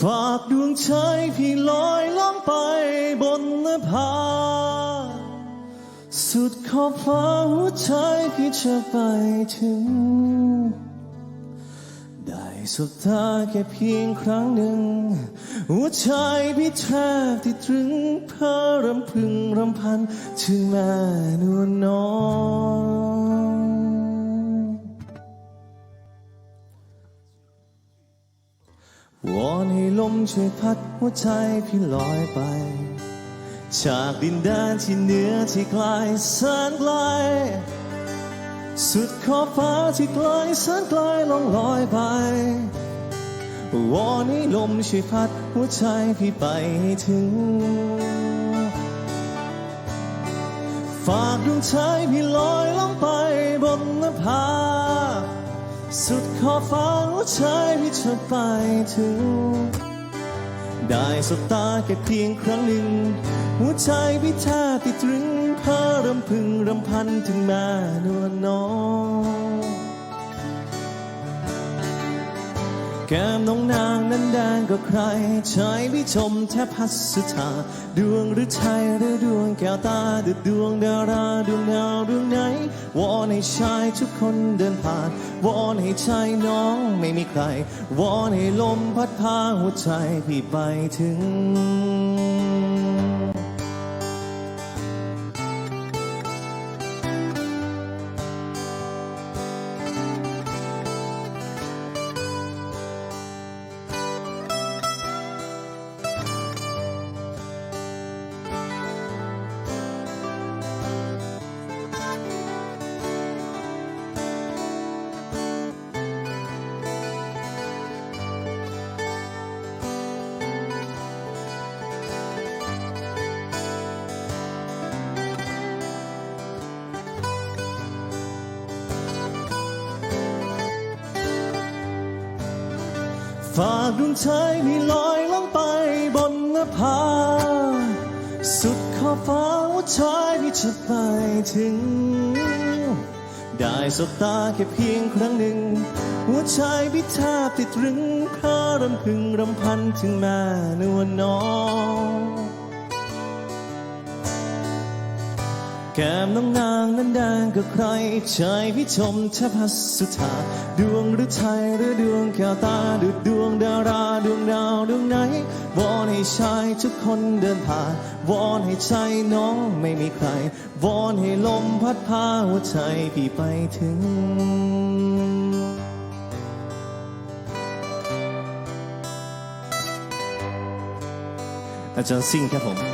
ฝากดวงใจพี่ลอยล่องไปบนนภา สุดขอบฟ้าหัวใจพี่จะไปถึง ได้สบตาแค่เพียงครั้งหนึ่ง หัวใจพี่แทบที่ตรึงเพ้อรำพึงรำพัน ถึงแม่นวลน้อง วอนให้ลมช่วยพัดหัวใจพี่ลอยไป จากดินแดนที่เหนือที่ไกลแสนไกล สุดขอบฟ้าที่ไกลแสนไกลลองลอยไปวอนให้ลมช่วยพัดหัวใจพี่ไปให้ถึง ฝากดวงใจพี่ลอยล่องไปบนนภา สุดขอบฟ้าหัวใจพี่จะไปถึง ได้สบตาแค่เพียงครั้งหนึ่ง หัวใจพี่แทบติดตรึงเพ้อรำพึงรำพันถึงแม่นวลน้องแก้มน้องนางนั้นแดงก็ใครชายพี่ชมแทบพัสธาดวงหรือไทยหรือดวง แก้วตาดุดดวงดาราดวงดาวดวงไหนวอนให้ชายทุกคนเดินผ่านวอนให้ชายน้องไม่มีใครวอนให้ลมพัดพาหัวใจพี่ไปถึง ฝากดวงใจพี่ลอยล่องไปบนนภา สุดขอบฟ้าหัวใจพี่จะไปถึง ได้สบตาแค่เพียงครั้งหนึ่ง หัวใจพี่แทบติดตรึงเพราะรำพึงรำพันถึงแม่นวลน้อง แก้มน้องนางนั้นแดงก็ใครใจพี่ชมแทพัสุธาดวงหรือไทยหรือดวงแก้วตาดุดดวงดาราดวงดาวดวงไหนวอนให้ชายทุกคนเดินผ่านวอนให้ใจน้องไม่มีใครวอนให้ลมพัดพาหัวใจพี่ไปถึงอาจารย์ซิ่งครับผม